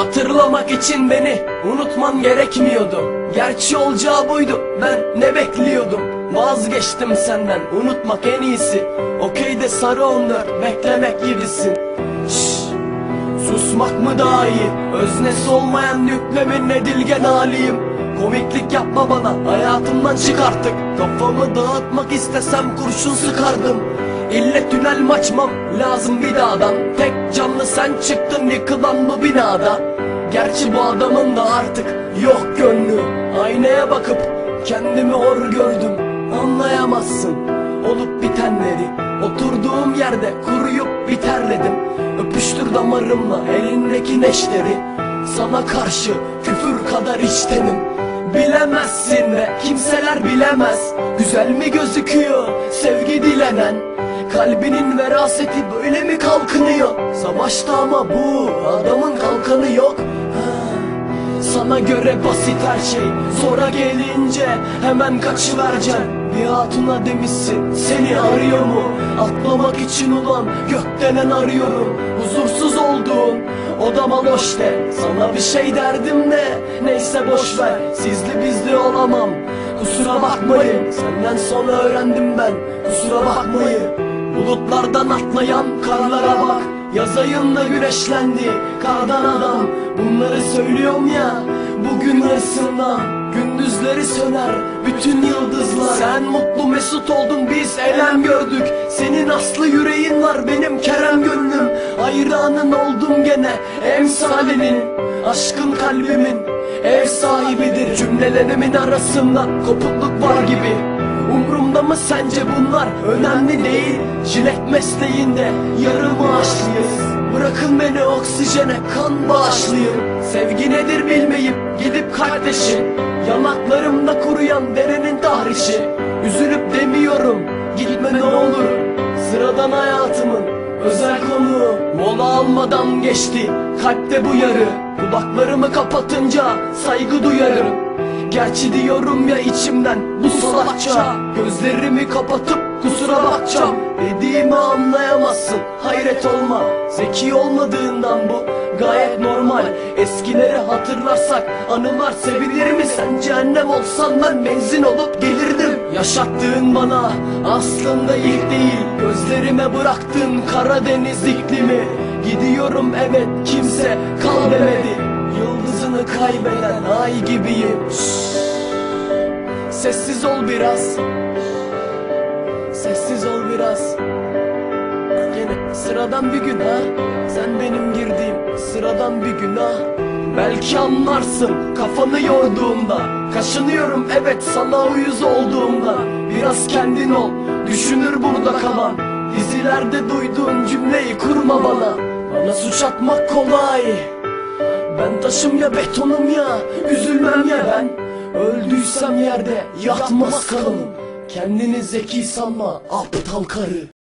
Hatırlamak için beni unutman gerekmiyordu. Gerçi olacağı buydu ben ne bekliyordum? Vazgeçtim senden unutmak en iyisi. Okey de sarı onlar beklemek gibisin. Şşş Susmak mı daha iyi? Öznesi olmayan yüklemin edilgen haliyim. Komiklik yapma bana hayatımdan çık artık. Kafamı dağıtmak istesem kurşun sıkardım. İlle tünel mi açmam lazım bir dağdan? Tek canlı sen çıktın yıkılan bu binada Gerçi bu adamın da artık yok gönlü. Aynaya bakıp kendimi hor gördüm. Anlayamazsın. Olup bitenleri Oturduğum yerde kuruyup biterledim. Öpüştür damarımla elindeki neşteri. Sana karşı küfür kadar içtenim. Bilemezsin ve kimseler bilemez. Güzel mi gözüküyor sevgi dilenen? Kalbinin veraseti böyle mi kalkınıyor? Savaşta ama bu adamın kalkanı yok. Sana göre basit her şey. Zora gelince hemen kaçıvereceksin Bir hatuna demişsin seni arıyor mu? Atlamak için ulan gökdelen arıyorum. Huzursuz olduğun odama boş de. Sana bir şey derdim de neyse boş ver. Sizli bizli olamam kusura bakmayın. Senden sonra öğrendim ben kusura bakmayın. Bulutlardan atlayan karlara bak. Yaz ayında güneşlendi kardan adam Bunları söylüyorum ya bugün ısından Gündüzleri söner bütün yıldızlar. Sen mutlu mesut oldun biz elem gördük. Senin aslı yüreğin var benim kerem gönlüm. Hayranın oldum gene emsalinin Aşkın kalbimin ev sahibidir. Cümlelerimin arasından kopukluk var gibi. Umrumda mı sence bunlar? Önemli değil Jilet mesleğinde yarım maaşlıyız Bırakın beni oksijene kan bağışlayın. Sevgi nedir bilmeyip gidip kardeşim. Yanaklarımda kuruyan derenin tahrişi. Üzülüp demiyorum gitme ne olur. Sıradan hayatımın özel konu Mola almadan geçti kalpte bu yarı. Kulaklarımı kapatınca saygı duyarım Gerçi diyorum ya içimden bu salakça. Gözlerimi kapatıp kusura bakacağım Dediğimi anlayamazsın. Hayret olma. Zeki olmadığından bu gayet normal. Eskileri hatırlarsak anılar sevilir mi? Sen cehennem olsan ben benzin olup gelirdim. Yaşattığın bana aslında ilk değil. Gözlerime bıraktığın Karadeniz iklimi. Gidiyorum evet kimse kal demedi. Yıldızını kaybeden ay Şşş. Sessiz ol biraz. Sessiz ol biraz. Yine sıradan bir gün ha. Sen benim girdiğim sıradan bir gün ha. Belki anlarsın kafanı yorduğumda. Kaşınıyorum evet sana uyuz olduğumda. Biraz kendin ol düşünür burada kalan. Dizilerde duyduğun cümleyi kurma bana. Bana suç atmak kolay. Ben taşım ya betonum ya Üzülmem ya ben Öldüysem yerde yatmaz kalım Kendini zeki sanma aptal karı